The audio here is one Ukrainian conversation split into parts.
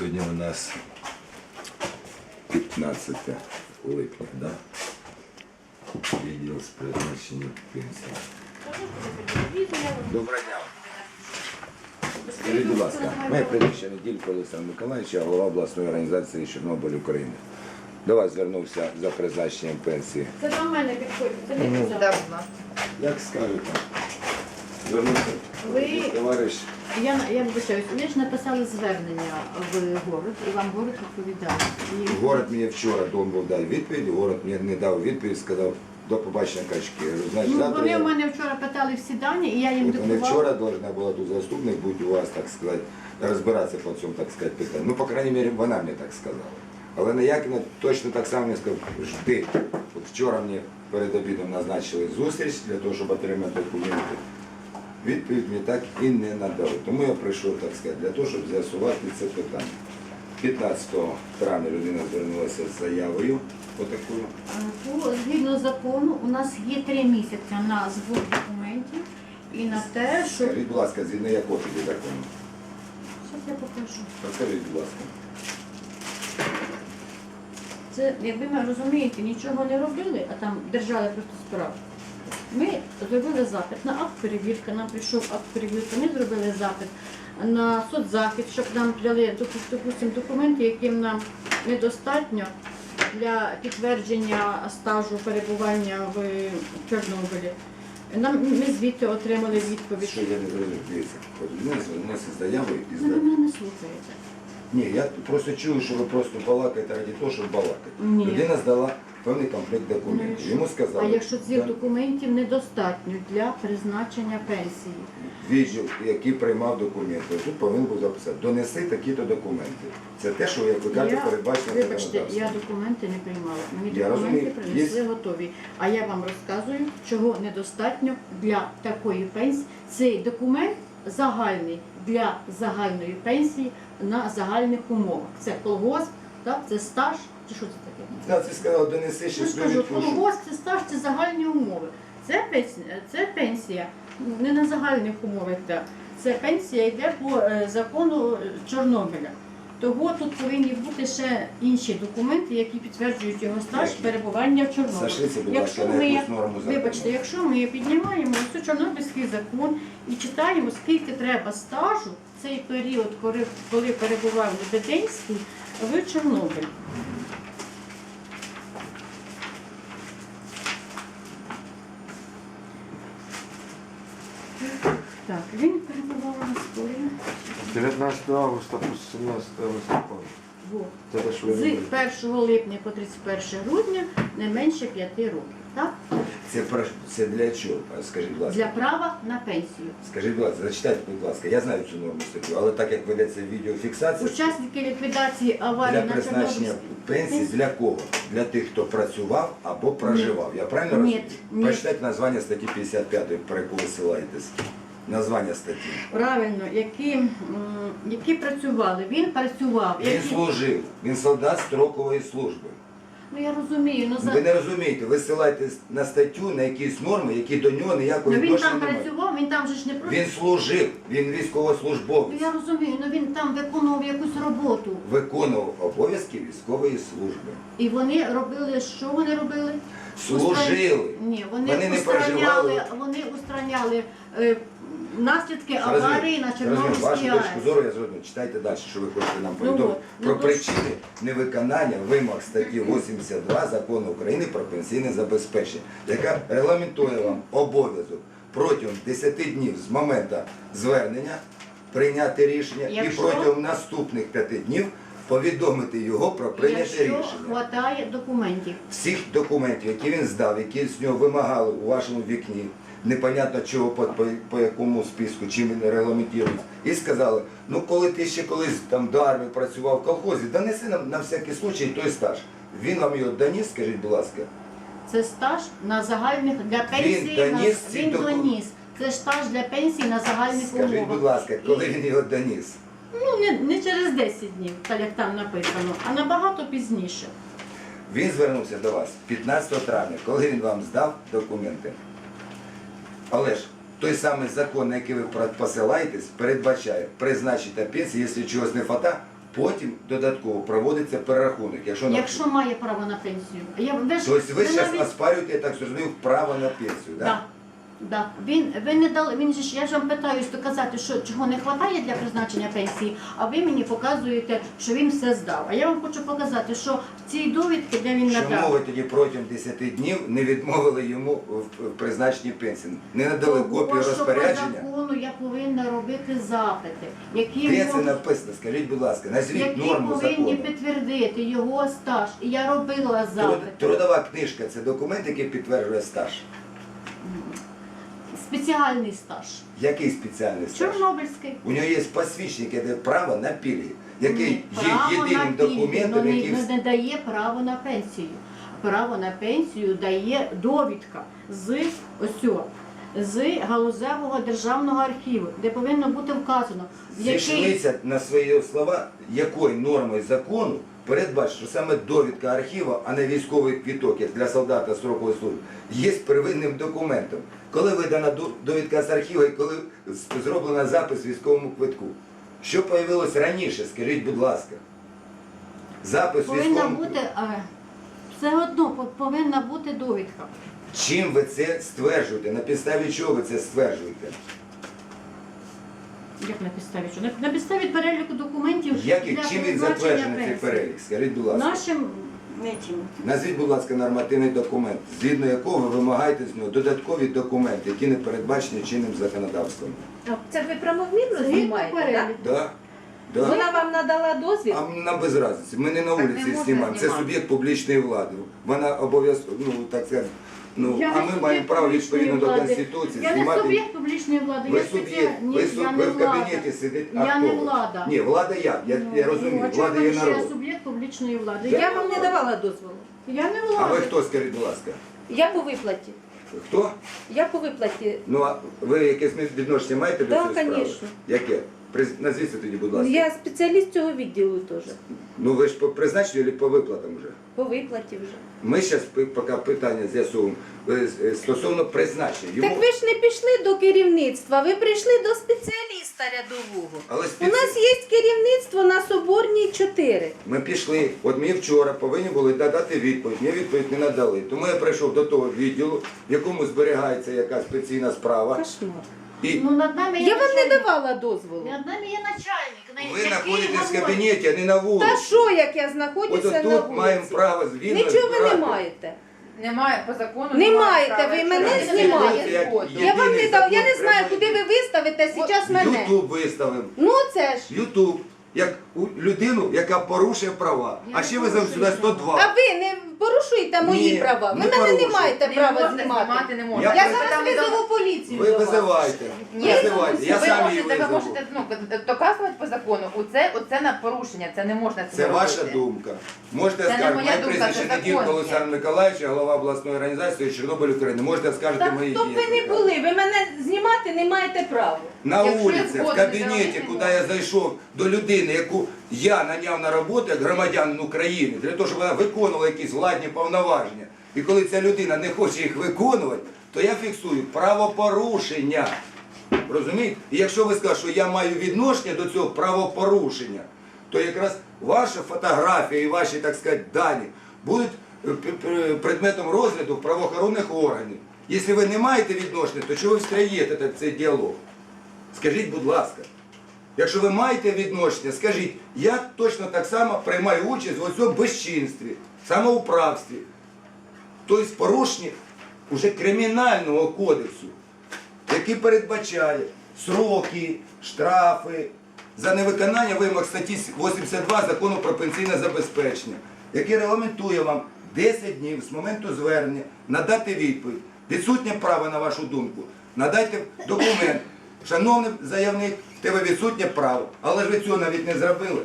Сьогодні у нас 15 липня, да? Відділ з призначення пенсії. Доброго дня. Скажіть, будь ласка, моє прізвище Неділько Олександр Миколаївич, я голова обласної організації Чорнобиль України. До вас звернувся за призначенням пенсії. Це до мене підходить, це не Як скажете? Звернувся. Ви- Товариш, Я, я вибачаюсь, ви ж написали звернення в город, і вам город відповідав. І... город мені вчора дом був дав відповідь, город мені не дав відповідь, сказав до побачення качки. Значить, Ну, завтра вони я- у мене вчора питали всі дані, і я їм Вот Вони вчора должна була тут заступник бути у вас, так сказати, розбиратися по цьому, так сказати, питанню. Ну, по крайней мере, вона мені так сказала. Але Наякіна точно так само мені сказав, жди. От вчора мені перед обідом назначили зустріч для того, щоб отримати документи. Відповідь мені так і не надали. Тому я прийшов, так сказати, для того, щоб з'ясувати це питання. 15 травня людина звернулася з заявою отакою. По- Згідно закону, у нас є три місяці на збор документів і на те, що... Скажіть, будь ласка, згідно якого тоді закону? Зараз я покажу. Розкажіть, будь ласка. Це, якби ми розумієте, нічого не робили, а там держали просто справу. Ми зробили запит на акт перевірки, нам прийшов акт перевірки, ми зробили запит на соцзахист, щоб нам дали допустим, документи, яким нам недостатньо для підтвердження стажу перебування в Чорнобилі. Нам ми звідти отримали відповідь. Що я не зрозумів, дивіться, от людина звернулася з і Ви мене не слухаєте. Ні, я просто чую, що ви просто балакаєте раді того, щоб балакати. Ні. Людина здала певний комплект Ну, документів. Йому сказали, А якщо цих да, документів недостатньо для призначення пенсії? відділ, який приймав документи, тут повинен був записати, донеси такі-то документи. Це те, що, як ви кажете, передбачено вибачте, законодавством. я документи не приймала. Мені Я документи розумію. принесли готові. А я вам розказую, чого недостатньо для такої пенсії. Цей документ загальний для загальної пенсії на загальних умовах. Це колгосп, так, це стаж, чи що це таке? Да, це сказав, донеси ще Я ж кажу, довідку, що колгосп, це стаж, це загальні умови. Це пенсія, це пенсія не на загальних умовах йде. Це пенсія йде по е, закону Чорнобиля. Того тут повинні бути ще інші документи, які підтверджують його стаж перебування в Чорнобилі. Якщо ми, вибачте, якщо ми піднімаємо ось Чорнобильський закон і читаємо, скільки треба стажу цей період, коли, коли перебував Лебединський в Чорнобилі. Так, він перебував у нас коли? 19 августа по 17 листопада. Вот. Це те, що ви З робите. 1 липня по 31 грудня не менше 5 років. Це, про- це для чого? Скажіть, будь ласка. Для права на пенсію. Скажіть, будь ласка, зачитайте, будь ласка, я знаю цю норму статтю, але так як ведеться відеофіксація, Учасники ліквідації аварії Для на призначення пенсії для кого? Для тих, хто працював або проживав. Я правильно Ні, розумію? ні. Прочитайте названня статті 55, про яку ви силаєтесь. Названня статті. Правильно, які, які працювали. Він працював. Він які- служив, він солдат строкової служби. Ну я розумію, ну за Ви не розумієте, ви силаєтесь на статтю, на якісь норми, які до нього ніякого ну, він відношення там не мають. працював, він там же ж не просто. Він служив, він Ну військовослужбовець, я розумію, ну він там виконував якусь роботу. виконував обов'язки військової служби. І вони робили, що вони робили? Служили. Ні, вони, Вони не устраняли, переживали. вони устраняли е, наслідки аварії на Зрозумів. Чорнобильській Вашу АЕС. точку зору я зрозумів. Читайте далі, що ви хочете нам Ну повідомити. от, про ну, причини невиконання вимог статті 82 закону України про пенсійне забезпечення, яка регламентує вам обов'язок протягом 10 днів з моменту звернення прийняти рішення і протягом наступних 5 днів повідомити його про прийняте Якщо рішення. хватає документів. Всіх документів, які він здав, які з нього вимагали у вашому вікні, непонятно чого по, по, по якому списку, чим він регламентується, і сказали, ну коли ти ще колись там до армії працював в колхозі, донеси нам на всякий случай той стаж. Він вам його доніс, скажіть, будь ласка. Це стаж на загальних для пенсії. Він доніс на, ці він доку- доніс. Це стаж для пенсії на загальних Скажіть, умовах. будь ласка, коли І- він його доніс? Ну, не, не через 10 днів, так як там написано, а набагато пізніше. Він звернувся до вас 15 травня, коли він вам здав документи. Але ж той самий закон, на який ви посилаєтесь, передбачає призначити пенсію, якщо чогось не фата, Потім додатково проводиться перерахунок. Якщо, на- Якщо має право на пенсію. Я, ви ж, Тобто ви зараз навіть- оспарюєте, я так зрозумів, право на пенсію, так? Да. Да. Він, ви не дали, він же ж, я ж вам питаюсь доказати, що чого не вистачає для призначення пенсії, а ви мені показуєте, що він все здав. А я вам хочу показати, що в цій довідці, де він Чому надав, ви тоді протягом 10 днів не відмовили йому в в призначенні пенсії? Не надали копію що по розпорядження? закону я повинна робити запити, які, Де це можуть- написано? Скажіть, будь ласка, назвіть які норму повинні закону. підтвердити його стаж. І я робила Труд- запити. Трудова книжка це документ, який підтверджує стаж. Спеціальний стаж. Який спеціальний стаж? Чорнобильський. У нього є посвідчення, яке дає право на пільги, який є єдиним на пільги, документом, но не, який не дає право на пенсію. Право на пенсію дає довідка з осьо, з галузевого державного архіву, де повинно бути вказано, в який зійшлися на свої слова, якою нормою закону передбачить, що саме довідка архіву, а не військовий квіток, як для солдата строкової служби, є первинним документом. Коли видана довідка з архіву і коли з- зроблено запис в військовому квитку. Що появилось раніше, скажіть, будь ласка. Запис повинна військовому бути е, все одно повинна бути довідка. Чим ви це стверджуєте? На підставі чого ви це стверджуєте? Як на підставі що? На, на підставі переліку документів Як і для чим він затверджений цей перелік? Скажіть, будь ласка. Нашим нічим. Назвіть, будь ласка, нормативний документ, згідно якого ви вимагаєте з нього додаткові документи, які не передбачені чинним законодавством. Це ви правомірно Згідно знімаєте, так? Да? Да? Вона вам надала дозвіл? А нам без разниці. Ми не на вулиці знімаємо. Це суб'єкт публічної влади. Вона обов'язково, ну так сказати, ну, Я а не ми суб'єкт маємо право відповідно до влади. Конституції Я не знімати. суб'єкт публічної влади, Ви я суб'єкт, Ні, ви, я суб- не ви в влада. кабінеті сидите. Я а не ви? влада. Ні, влада? Я, я Ну, розумію, а чого влада є що Я народ. суб'єкт публічної влади. Я вам не давала дозволу. Я не А ви хто, скажіть, будь ласка? Я по виплаті. Хто? Я по виплаті. Ну, а ви якесь відношення маєте до Да, цієї справи? конечно. Яке? Назвіться тоді, будь ласка. Я спеціаліст цього відділу теж. Ну ви ж по призначенню чи по виплатам вже? По виплаті вже. Ми зараз поки питання з'ясуємо е, е, стосовно призначення. Йому... Так ви ж не пішли до керівництва, ви прийшли до спеціаліста рядового. Але У нас є керівництво на Соборній 4. Ми пішли, от мені вчора повинні були додати відповідь, мені відповідь не надали. Тому я прийшов до того відділу, в якому зберігається якась спеційна справа. Кошмар. І Ну, над нами є Я вам не начальник. давала дозволу. Над нами є начальник. на ви який знаходитесь в говорить. кабінеті, а не на Та вулиці. що, як я От знаходжуся на тут вулиці? маємо право звільнити. Нічого ви не маєте. Немає по закону. Не маєте, права. ви мене знімаєте. Я вам не дав, я закон не знаю, прямий. куди ви виставите зараз мене. Ютуб виставив. Ну це ж. Ютуб. Як у людину, яка порушує права. Я А ще ви за сюди 102. А ви не порушуєте мої Ні, права. Ви не мене не порушую. маєте Не права знімати. не можна. Я Я зараз визову поліцію. Ви до вас. визивайте. Ні, Визивайте. Я ви сам її можете, ви визову. можете ну, доказувати по закону. Оце, оце на порушення, це не можна Це цього ваша робити. думка. Можете Це не скажете, моя моє думка, прізвище це закон. Олександр Миколаївич, я голова обласної організації Чорнобиль України. Можете скажете Так, мої хто б дії. ви не були, ви мене знімати не маєте права. На Якщо я вулиці, в згодна, кабінеті, куди я зайшов до людини, яку я наняв на роботу як громадянин України, для того, щоб вона виконувала якісь владні повноваження. І коли ця людина не хоче їх виконувати, то я фіксую правопорушення. Розумієте? І якщо ви скажете, що я маю відношення до цього правопорушення, то якраз ваша фотографія і ваші, так сказати, дані будуть е, предметом розгляду правоохоронних органів. Якщо ви не маєте відношення, то чого ви встряєте так цей діалог? Скажіть, будь ласка, якщо ви маєте відношення, скажіть, я точно так само приймаю участь в цьому безчинстві, самоуправстві, тобто порушенні уже кримінального кодексу, який передбачає сроки, штрафи за невиконання вимог статті 82 закону про пенсійне забезпечення, який регламентує вам 10 днів з моменту звернення надати відповідь. Відсутнє право на вашу думку. Надайте документ. Шановний заявник, в тебе відсутнє право, але ж ви цього навіть не зробили.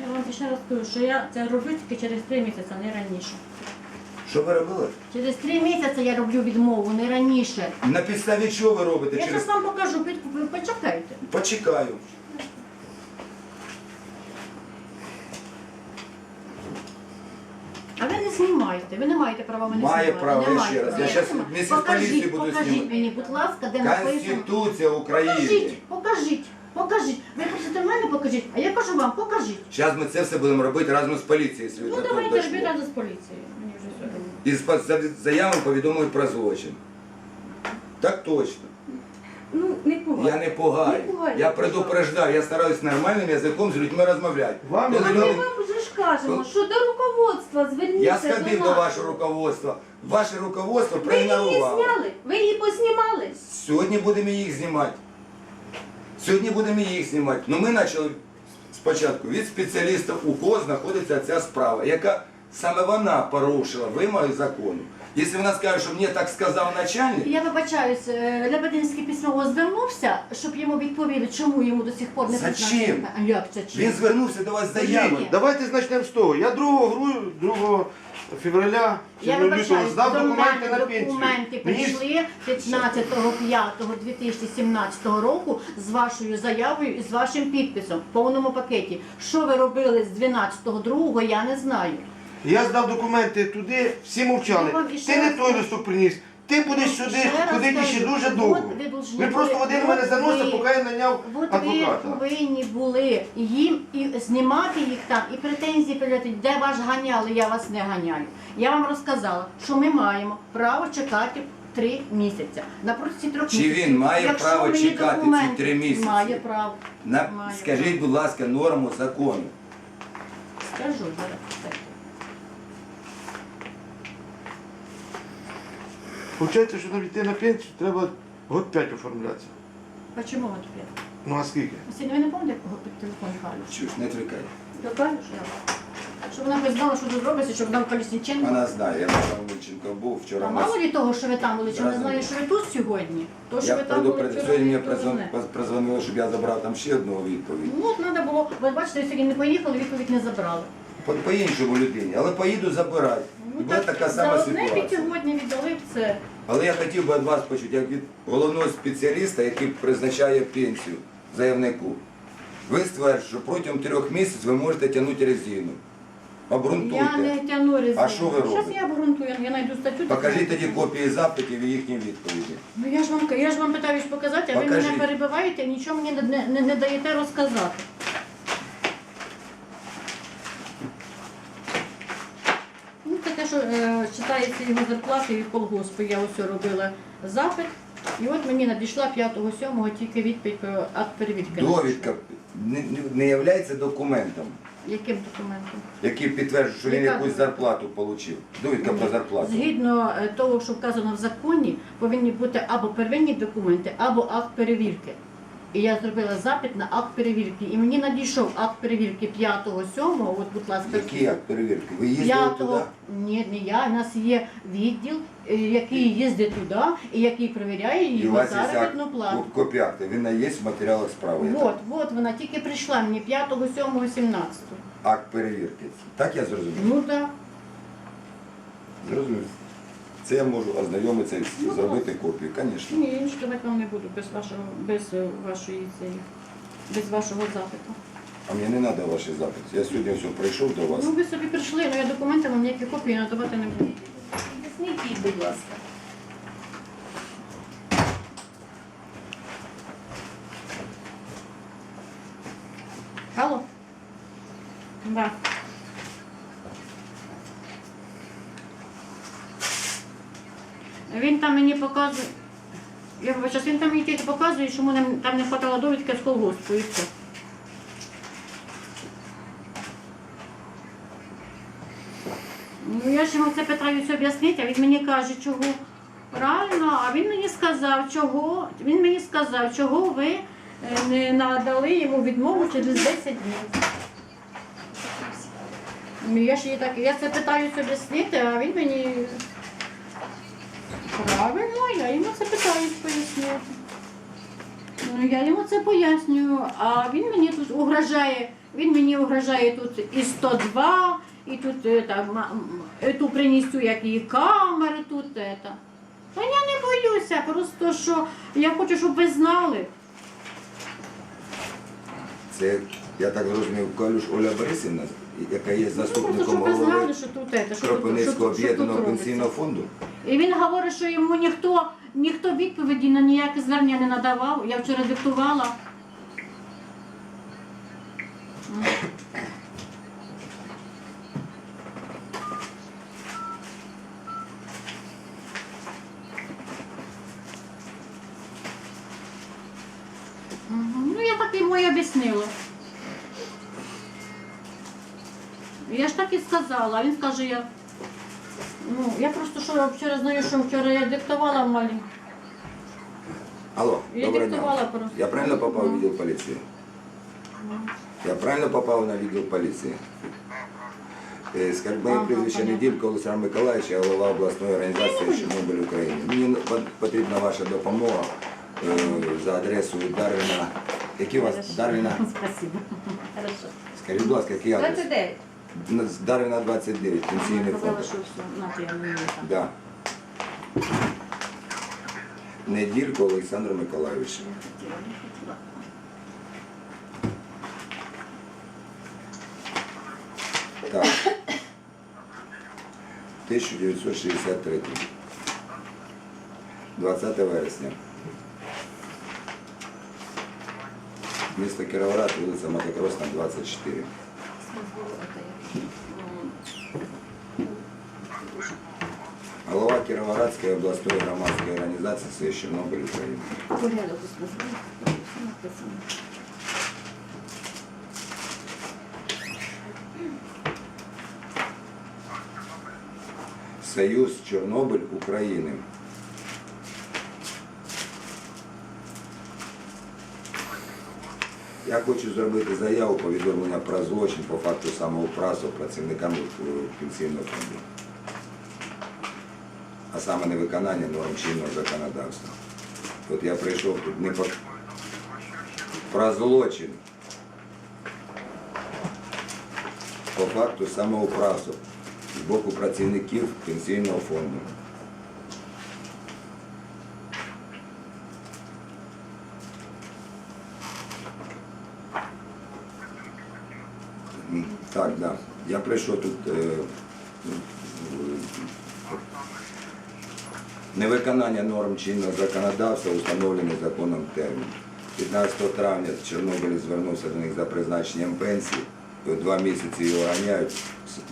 Я вам ще раз кажу, що я це роблю тільки через три місяці, не раніше. Що ви робили? Через три місяці я роблю відмову, не раніше. На підставі чого ви робите? Я Через... вам покажу, почекайте. Почекаю. А ви не знімаєте, ви не маєте права мене Має знімати. право, не я маєте ще раз. права. Я щас з Покажіть, буду Покажіть знімати. мені, будь ласка, де написано. Конституція України. Покажіть, покажіть. Покажіть. Ви просите мене покажіть, а я кажу вам, покажіть. Зараз ми це все будемо робити разом з поліцією, якщо Ну до того давайте дійшло. робіть разом з поліцією. Мені вже все одно. І з по- за- заявами повідомили про злочин. Так точно. Ну, не пугай. Я не пугаю. Не пугай, Я предупреждаю, я стараюсь нормальним язиком з людьми розмовляти. Вам Коли А люди- кажемо, що до руководства зверніться Я сходив до вашого руководства. Ваше руководство Ви її проігнорувало. зняли? Ви її познімали? Сьогодні будемо їх знімати. Сьогодні будемо їх знімати. Ну ми почали спочатку від спеціаліста, у кого знаходиться ця справа, яка саме вона порушила вимоги закону. Якщо вона скаже, що мені так сказав начальник, Я вибачаюсь, е, Лебединський письмово звернувся, щоб йому відповіли, чому йому до сих пор не Зачем? призначили. А як це чим? він звернувся до вас з заявою. Ні. Давайте почнемо з того. Я 2 гру, 2 февраля чи Я лютого вибачаюсь, здав до документи мене на пенсію. документи Мені прийшли 15.05.2017 року з вашою заявою і з вашим підписом в повному пакеті. Що ви робили з 12.02, я не знаю. Я здав документи туди, всі мовчали. Вам Ти не раз той кажу. листок приніс. Ти будеш сюди Ще раз ходити ще кажу, дуже от довго. ви должны Ви просто один мене ви- поки я наняв От ви адвоката. повинні були їм і знімати їх там, і претензії прийняти, де вас ганяли, я вас не ганяю. Я вам розказала, що ми маємо право чекати три місяці. На протязі трьох Чи місяців. він має Якщо право мені чекати ці документи- три місяці? Має право. На, Має скажіть, будь ласка, норму закону. Скажу зараз. Получається, що нам йти на пенсію треба год 5 оформлятися. Почему от п'ять? Ну а скільки? Сьогодні ви не пам'ятаєте, кого під телефон Галю? Чуш, не. Добавиш я? Щоб вона хоч знала, що тут робиться, щоб вона в Колісніченко. Вона знає, я там Мельченко був вчора. А нас- мало від того, що ви там були, чи вона знає, що ви тут сьогодні? То, що Я ви там були предупредив, сьогодні мені не призвон- призвонили, щоб я забрав там ще одну відповідь. Ну, от треба було, ви бачите, сьогодні не поїхали, відповідь не забрали. По, по іншому людині, але поїду забирати. І буде така сама за одне ситуація. сьогодні віддали це. Але я хотів би від вас почути, як від головного спеціаліста, який призначає пенсію заявнику. Ви стверджуєте, що протягом трьох місяців ви можете тягнути резину. Обґрунтуйте. Я не тяну резину. А що ви Зараз робите? я обґрунтую, я знайду статтю. Покажіть тоді копії запитів і їхні відповіді. Ну я ж вам я ж вам питаюсь показати, а ви Покажіть. мене перебиваєте, нічого мені не, не, не, не даєте розказати. Ну, це те, що читається його зарплати від колгоспу. Я ось робила запит. І от мені надійшла 5-7 тільки відповідь про акт перевірки. Довідка не, не, не є документом, Яким документом? який підтверджує, що він Яка якусь зарплату отримав. Довідка про зарплату. Згідно е, того, що вказано в законі, повинні бути або первинні документи, або акт перевірки. І я зробила запит на акт перевірки. І мені надійшов акт перевірки 5-7, от, будь ласка, Який акт перевірки? Ви їздили туди? 5 ні, не я. У нас є відділ, е, який їздить туди і який перевіряє І у його вас є заробітну плату. коп- копія акта, він є в матеріалах справи. От, от вона тільки прийшла мені 5, 7, 17. Акт перевірки. Так я зрозумів? Ну так. Зрозумів. Це я можу ознайомитися і Ну, зробити копію, звісно. Ні, інше давати вам не буду без вашого, без вашої цієї, без вашого запиту. А мені не треба ваші запити. Я сьогодні все прийшов до вас. Ну ви собі прийшли, але я документи вам ніякі копії надавати не буду. Не йдіть, будь ласка. Алло? Да. Він там мені показує. Я вибачаюсь, він там мені тільки показує, мене там не хватало довідки з колгоспу і все. Ну я ж йому це питаюся об'яснити, а він мені каже, чого. Правильно, а він мені сказав, чого. Він мені сказав, чого ви е, не надали йому відмову через 10 днів. Ну, Я ж її так, я це питаюся об'яснити, а він мені. Правильно, я йому це питаюсь пояснити. Ну, я йому це пояснюю, а він мені тут угрожає, він мені угрожає тут і 102, і тут е, там, ту принесу, як і камери тут. Та я не боюся, просто що я хочу, щоб ви знали. Це, я так зрозумів, Калюш Оля Борисівна, яка є Ну, просто заступником голови що тут, это, що Кропивницького об'єднаного пенсійного фонду. І він говорить, що йому ніхто, ніхто відповіді на ніяке звернення не надавав. Я вчора диктувала. Ну, я так йому і об'яснила. Я ж так і сказала, він скаже, я. Ну, я просто що вчора знаю, що вчора я диктувала малі. Алло, Я доброго диктувала дня. просто. Я правильно попав в Ну. відділ поліції? Я правильно попав на відділ поліції? Е, Скажіть, моє Ага, прізвище понятно. Неділько Олександр Миколаївич, я голова обласної організації Чорнобиль України. Мені пот- потрібна ваша допомога е, за адресою Дарвіна. Який у вас Дарвіна? Спасибо. Хорошо. Скажіть, будь ласка, який адрес? 29. З Дарвіна 29, пенсійний фонд. сказала, що все, на там. Да. Неділько Олександр Миколаївич. Не хотіла, не хотіла. Так. 1963. 20 вересня. Місто Кіровоград, вулиця Мотокросна, 24. Голова Кіровоградської обласної громадської організації «Союз Чорнобиль України. Порядок написано. Союз Чорнобиль України. Я хочу зробити заяву повідомлення про злочин по факту самоуправства працівниками е, пенсійного фонду. А саме невиконання норм чинного законодавства. От я прийшов тут не по... про злочин по факту самоуправства з боку працівників пенсійного фонду. М, Так, да. Я прийшов тут е, невиконання норм чинного законодавства, установлений законом термін. 15 травня Чорнобиль звернувся до них за призначенням пенсії. Два місяці його ганяють.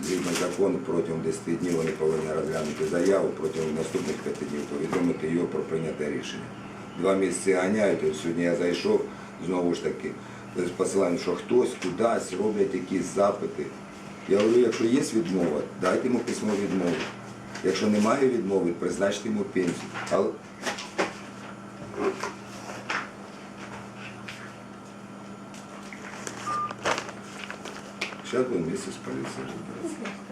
Згідно закону, протягом 10 днів вони повинні розглянути заяву, протягом наступних 5 днів повідомити його про прийняте рішення. Два місяці ганяють, сьогодні я зайшов, знову ж таки, з посиланням, що хтось кудись роблять якісь запити. Я говорю, якщо є відмова, дайте йому письмо відмови. Якщо немає відмови, призначте йому пенсію. Але Сейчас будем вместе с полицией разбираться.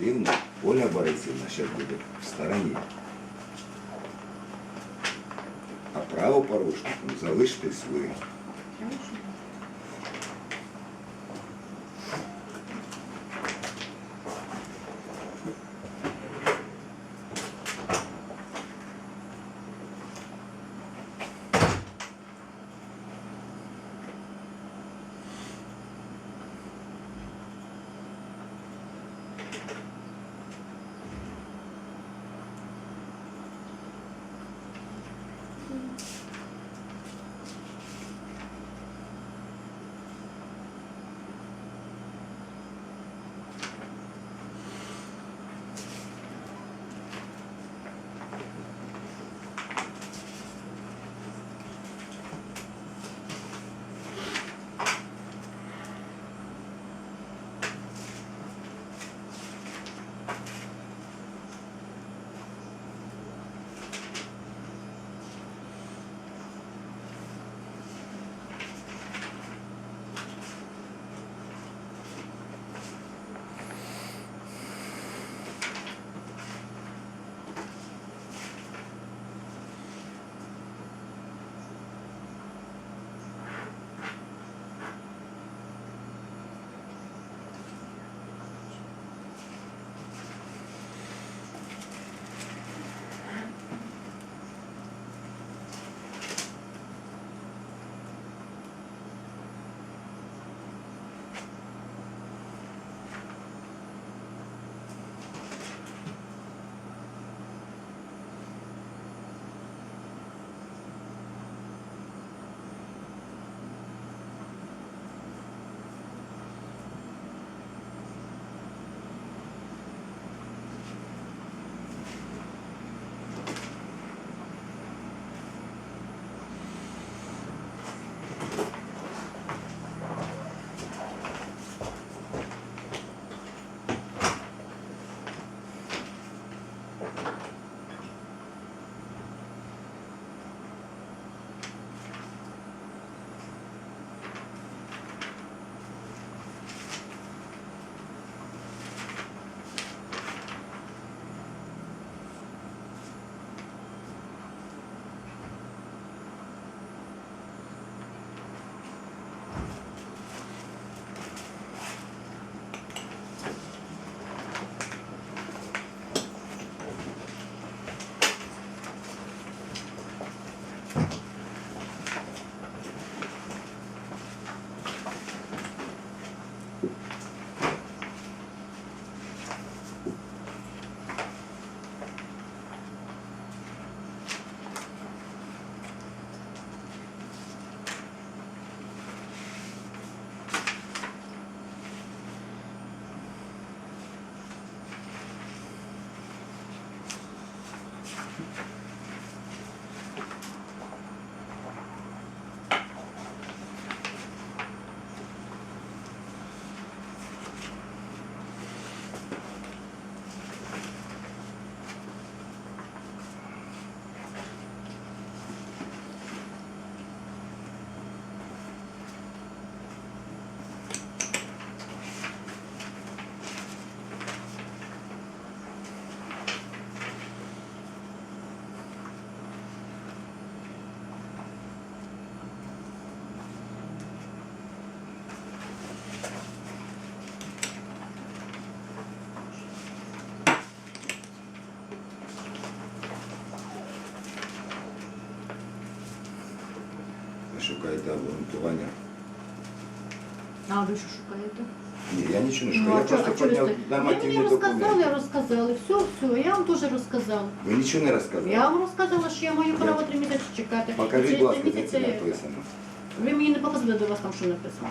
Дивно, Оля Борисівна ще буде в стороні. А правопорушником залишитесь ви. Шукаєте обґрунтування. А ви що шукаєте? Ні, я нічого не Ну, шукаю. Я просто підняв ви нормативні мені розказали, документи. розказали. Все, все, я вам теж розказала. Ви нічого не розказали? Я вам розказала, що я маю право три місяці чекати. І Покажіть, через будь ласка, де це написано. Ви мені не показали до вас там, що написано.